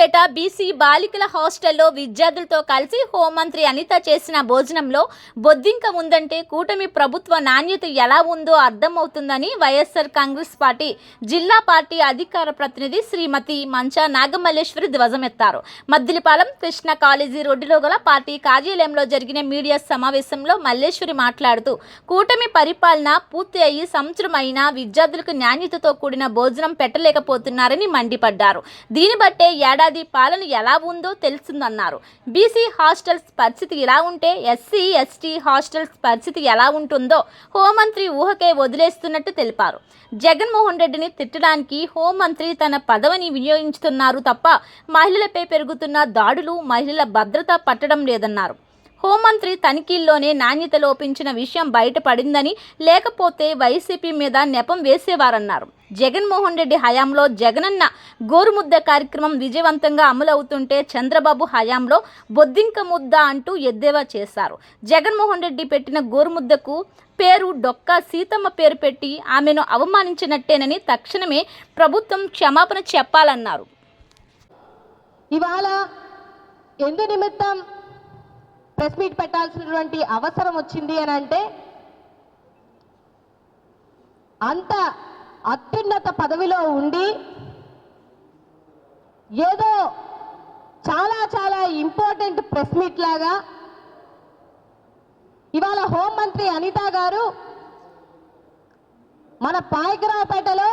పాయ్క్రోపేట BC బాలికల హాస్టల్లో విద్యార్థులతో కలిసి హోంమంత్రి అనిత చేసిన భోజనంలో బొద్దింక ఉందంటే కూటమి ప్రభుత్వ నాణ్యత ఎలా ఉందో అర్థమవుతుందని వైఎస్ఆర్ కాంగ్రెస్ పార్టీ జిల్లా పార్టీ అధికార ప్రతినిధి శ్రీమతి మంచా నాగమల్లేశ్వరి ధ్వజమెత్తారు. మద్దిలిపాలెం కృష్ణ కాలేజీ రోడ్డులో గల పార్టీ కార్యాలయంలో జరిగిన మీడియా సమావేశంలో మల్లేశ్వరి మాట్లాడుతూ కూటమి పరిపాలన పూర్తి అయ్యి సంవత్సరం అయినా విద్యార్థులకు నాణ్యతతో కూడిన భోజనం పెట్టలేకపోతున్నారని మండిపడ్డారు. దీన్ని బట్టే ఏడాది పాలన ఎలా ఉందో తెలుస్తుందన్నారు. బీసీ హాస్టల్స్ పరిస్థితి ఇలా ఉంటే ఎస్సీ ఎస్టీ హాస్టల్స్ పరిస్థితి ఎలా ఉంటుందో హోంమంత్రి ఊహకే వదిలేస్తున్నట్టు తెలిపారు. జగన్మోహన్ రెడ్డిని తిట్టడానికి హోంమంత్రి తన పదవిని వినియోగించుతున్నారు తప్ప మహిళలపై పెరుగుతున్న దాడులు మహిళల భద్రత పట్టడం లేదన్నారు. హోంమంత్రి తనిఖీల్లోనే నాణ్యత లోపించిన విషయం బయటపడిందని లేకపోతే వైసీపీ మీద నెపం వేసేవారన్నారు. జగన్మోహన్ రెడ్డి హయాంలో జగనన్న గోరుముద్ద కార్యక్రమం విజయవంతంగా అమలవుతుంటే చంద్రబాబు హయాంలో బొద్దింక ముద్ద అంటూ ఎద్దేవా చేశారు. జగన్మోహన్ రెడ్డి పెట్టిన గోరుముద్దకు పేరు డొక్కా సీతమ్మ పేరు పెట్టి ఆమెను అవమానించినట్టేనని తక్షణమే ప్రభుత్వం క్షమాపణ చెప్పాలన్నారు. ఇవాళ ఎందు నిమిత్తం ప్రెస్ మీట్ పెట్టాల్సినటువంటి అవసరం వచ్చింది అని అంటే అంత అత్యున్నత పదవిలో ఉండి ఏదో చాలా చాలా ఇంపార్టెంట్ ప్రెస్ మీట్ లాగా ఇవాళ హోంమంత్రి అనిత గారు మన పాయకరావుపేటలో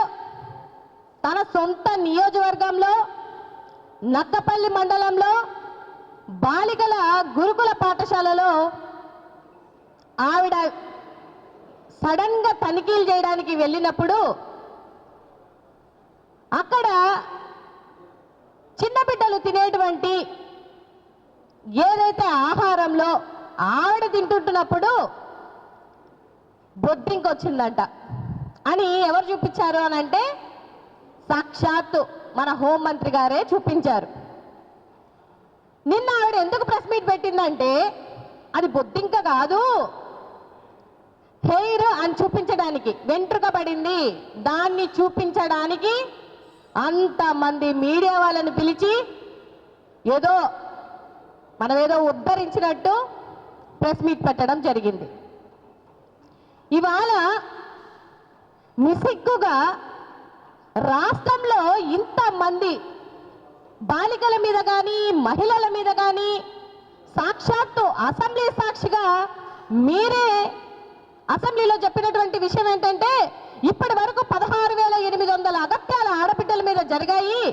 తన సొంత నియోజకవర్గంలో నక్కపల్లి మండలంలో బాలికల గురుకుల పాఠశాలలో ఆవిడ సడన్గా తనిఖీలు చేయడానికి వెళ్ళినప్పుడు అక్కడ చిన్న బిడ్డలు తినేటువంటి ఏదైతే ఆహారంలో ఆవిడ తింటుంటున్నప్పుడు బొద్దింక వచ్చిందంట అని ఎవరు చూపించారు అని అంటే సాక్షాత్తు మన హోంమంత్రి గారే చూపించారు. నిన్న ఆవిడ ఎందుకు ప్రెస్ మీట్ పెట్టిందంటే అది బొద్దింక కాదు. హెయిర్ అని చూపించడానికి వెంట్రుక పడింది. దాన్ని చూపించడానికి అంతమంది మీడియా వాళ్ళని పిలిచి ఏదో మనం ఏదో ఉద్ధరించినట్టు ప్రెస్ మీట్ పెట్టడం జరిగింది. ఇవాళ నిసిగ్గుగా రాష్ట్రంలో ఇంతమంది బాలికల మీద కానీ మహిళల మీద కానీ సాక్షాత్తు అసెంబ్లీ సాక్షిగా మీరే అసెంబ్లీలో చెప్పినటువంటి విషయం ఏంటంటే ఇప్పటి వరకు పదహారు వేల ఎనిమిది వందల అగత్యాలు ఆడబిడ్డల మీద జరిగాయి.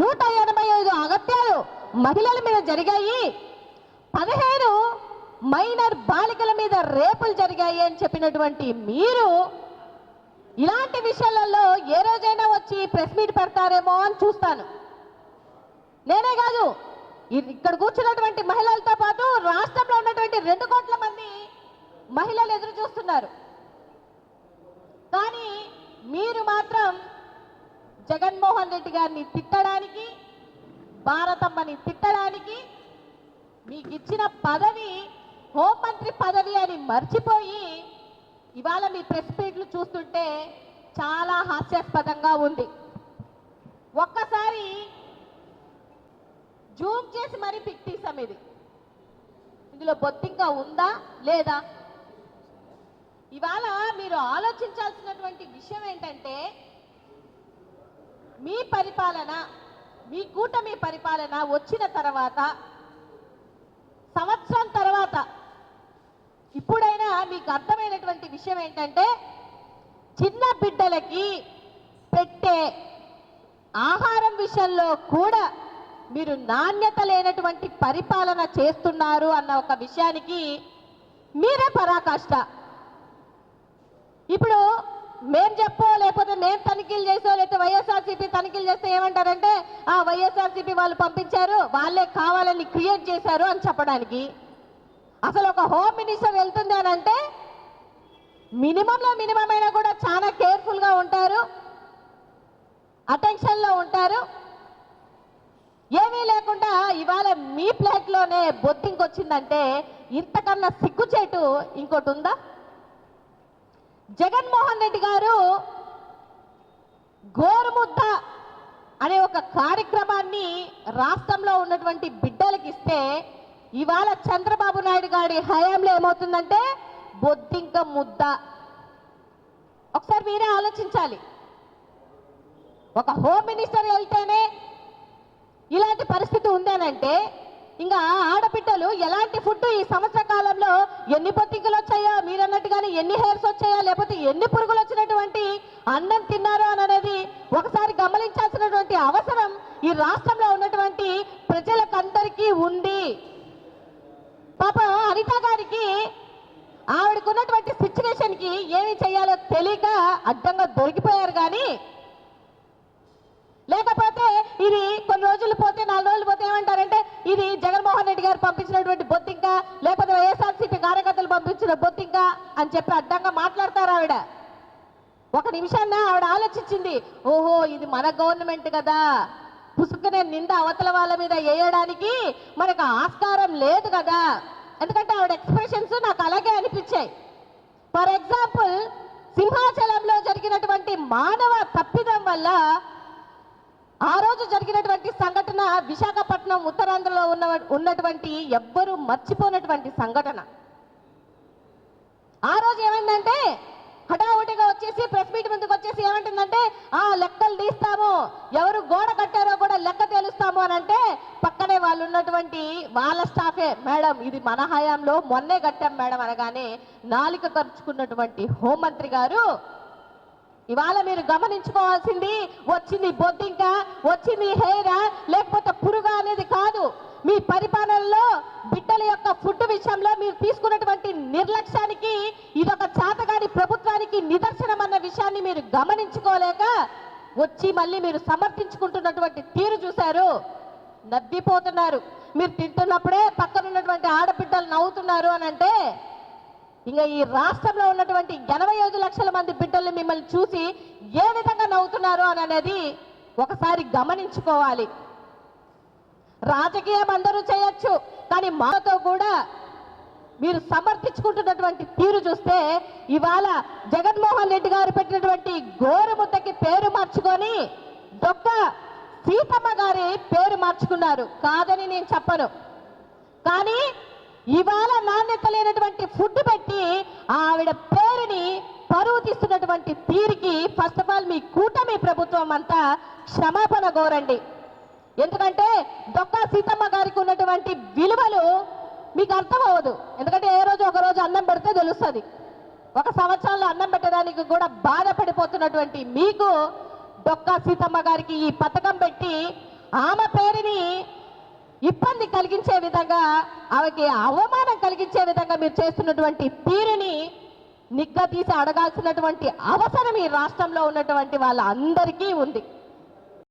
నూట ఎనభై ఐదు అగత్యాలు మహిళల మీద జరిగాయి. పదిహేను మైనర్ బాలికల మీద రేపులు జరిగాయి అని చెప్పినటువంటి మీరు ఇలాంటి విషయాలలో ఏ రోజైనా వచ్చి ప్రెస్ మీట్ పెడతారేమో అని చూస్తాను. నేనే కాదు. ఇక్కడ కూర్చున్నటువంటి మహిళలతో పాటు రాష్ట్రంలో ఉన్నటువంటి రెండు కోట్ల మంది మహిళలు ఎదురు చూస్తున్నారు. కానీ మీరు మాత్రం జగన్మోహన్ రెడ్డి గారిని తిట్టడానికి భారతమ్మని తిట్టడానికి మీకు ఇచ్చిన పదవి హోంమంత్రి పదవి అని మర్చిపోయి ఇవాళ మీ ప్రెస్ మీట్లు చూస్తుంటే చాలా హాస్యాస్పదంగా ఉంది. చేసి మరీ పిక్ తీసాం ఇది. ఇందులో బొత్తింకా ఉందా? లేదా? ఇవాళ మీరు ఆలోచించాల్సినటువంటి విషయం ఏంటంటే మీ పరిపాలన మీ కూటమి పరిపాలన వచ్చిన తర్వాత సంవత్సరం తర్వాత ఇప్పుడైనా మీకు అర్థమైనటువంటి విషయం ఏంటంటే చిన్న బిడ్డలకి పెట్టే ఆహారం విషయంలో కూడా మీరు నాణ్యత లేనటువంటి పరిపాలన చేస్తున్నారు అన్న ఒక విషయానికి మీరే పరాకాష్ట. ఇప్పుడు మేం చెప్పో లేకపోతే మేం తనిఖీలు చేసో లేకపోతే వైఎస్ఆర్సీపీ తనిఖీలు చేస్తే ఏమంటారంటే ఆ వైఎస్ఆర్సీపీ వాళ్ళు పంపించారు వాళ్ళే కావాలని క్రియేట్ చేశారు అని చెప్పడానికి. అసలు ఒక హోమ్ మినిస్టర్ వెళ్తుంది అని అంటే మినిమంలో మినిమం అయినా కూడా చాలా కేర్ఫుల్గా ఉంటారు అటెన్షన్లో ఉంటారు ఏమీ లేకుండా ఇవాళ మీ ప్లేట్లోనే బొద్దింకొచ్చిందంటే ఇంతకన్నా సిగ్గుచేటు ఇంకోటి ఉందా జగన్మోహన్ రెడ్డి గారు గోరుముద్ద అనే ఒక కార్యక్రమాన్ని రాష్ట్రంలో ఉన్నటువంటి బిడ్డలకి ఇస్తే ఇవాళ చంద్రబాబు నాయుడు గారి హయాంలో ఏమవుతుందంటే బొద్దింక ముద్ద. ఒకసారి మీరే ఆలోచించాలి. ఒక హోమ్ మినిస్టర్ వెళ్తేనే ఇలాంటి పరిస్థితి ఉందేనంటే ఇంకా ఆడబిడ్డలు ఎలాంటి ఫుడ్ ఈ సంవత్సర కాలంలో ఎన్ని పొత్తికలు వచ్చాయో మీరన్నట్టుగానే ఎన్ని హెయిర్స్ వచ్చాయో లేకపోతే ఎన్ని పురుగులు వచ్చినటువంటి అన్నం తిన్నారో అని అనేది ఒకసారి గమనించాల్సినటువంటి అవసరం ఈ రాష్ట్రంలో ఉన్నటువంటి ప్రజలకందరికీ ఉంది. పాపం అనిత గారికి ఆవిడకున్నటువంటి సిచ్యువేషన్కి ఏమి చేయాలో తెలియక అడ్డంగా దొరికిపోయారు కానీ లేకపోతే ఇది కొన్ని రోజులు పోతే నాలుగు రోజులు పోతే ఏమంటారంటే ఇది జగన్మోహన్ రెడ్డి గారు పంపించినటువంటి బొత్తింక లేకపోతే వైఎస్ఆర్సీపీ కార్యకర్తలు పంపించిన బొత్తింక అని చెప్పి అడ్డంగా మాట్లాడతారు ఆవిడ. ఒక నిమిషాన్న ఆవిడ ఆలోచించింది ఓహో ఇది మన గవర్నమెంట్ కదా. పుసుకునే నింద అవతల వాళ్ళ మీద వేయడానికి మనకు ఆస్కారం లేదు కదా. ఎందుకంటే ఆవిడ ఎక్స్ప్రెషన్స్ నాకు అలాగే అనిపించాయి. ఫర్ ఎగ్జాంపుల్ సింహాచలంలో జరిగినటువంటి మానవ తప్పిదం వల్ల ఆ రోజు జరిగినటువంటి సంఘటన విశాఖపట్నం ఉత్తరాంధ్రలో ఉన్న ఉన్నటువంటి ఎవ్వరూ మర్చిపోనటువంటి సంఘటన. ఆ రోజు ఏమైందంటే హఠావుటిగా వచ్చేసి ప్రెస్ మీట్ ముందుకు వచ్చేసి ఏమంటుందంటే ఆ లెక్కలు తీస్తాము. ఎవరు గోడ కట్టారో కూడా లెక్క తెలుస్తాము అని అంటే పక్కనే వాళ్ళు ఉన్నటువంటి వాళ్ళ స్టాఫే మేడం ఇది మన హయాంలో మొన్నే కట్టాం మేడం అనగానే నాలిక ఖర్చుకున్నటువంటి హోంమంత్రి గారు ఇవాళ మీరు గమనించుకోవాల్సింది వచ్చింది బొద్దింక వచ్చింది హెయిరా లేకపోతే పురుగా అనేది కాదు. మీ పరిపాలనలో బిడ్డల యొక్క ఫుడ్ విషయంలో మీరు తీసుకున్నటువంటి నిర్లక్ష్యానికి ఇదొక చాతగాని ప్రభుత్వానికి నిదర్శనం అన్న విషయాన్ని మీరు గమనించుకోలేక వచ్చి మళ్ళీ మీరు సమర్థించుకుంటున్నటువంటి తీరు చూశారు. నవ్విపోతున్నారు. మీరు తింటున్నప్పుడే పక్కనున్నటువంటి ఆడబిడ్డలు నవ్వుతున్నారు అని అంటే ఇంకా ఈ రాష్ట్రంలో ఉన్నటువంటి ఎనభై ఐదు లక్షల మంది బిడ్డలు మిమ్మల్ని చూసి ఏ విధంగా నవ్వుతున్నారు అని అనేది ఒకసారి గమనించుకోవాలి. రాజకీయం అందరూ చేయొచ్చు కానీ మాతో కూడా మీరు సమర్థించుకుంటున్నటువంటి తీరు చూస్తే ఇవాళ జగన్మోహన్ రెడ్డి గారు పెట్టినటువంటి గోరుముద్దకి పేరు మార్చుకొని దొక్క సీతమ్మ గారి పేరు మార్చుకున్నారు. కాదని నేను చెప్పను. కానీ ఇవాళ నాణ్యత లేనటువంటి ఫుడ్ పెట్టి ఆవిడ పేరుని పరువు తీస్తున్నటువంటి తీరికి ఫస్ట్ ఆఫ్ ఆల్ మీ కూటమి ప్రభుత్వం అంతా క్షమాపణ కోరండి. ఎందుకంటే దొక్కా సీతమ్మ గారికి ఉన్నటువంటి విలువలు మీకు అర్థం అవ్వదు ఎందుకంటే ఏ రోజు ఒక రోజు అన్నం పెడితే తెలుస్తుంది. ఒక సంవత్సరంలో అన్నం పెట్టడానికి కూడా బాధపడిపోతున్నటువంటి మీకు డొక్కా సీతమ్మ గారికి ఈ పథకం పెట్టి ఆమె పేరుని ఇబ్బంది కలిగించే విధంగా ఆమెకి అవమానం కలిగించే విధంగా మీరు చేస్తున్నటువంటి తీరుని నిగ్గ తీసి అడగాల్సినటువంటి అవసరం ఈ రాష్ట్రంలో ఉన్నటువంటి వాళ్ళందరికీ ఉంది.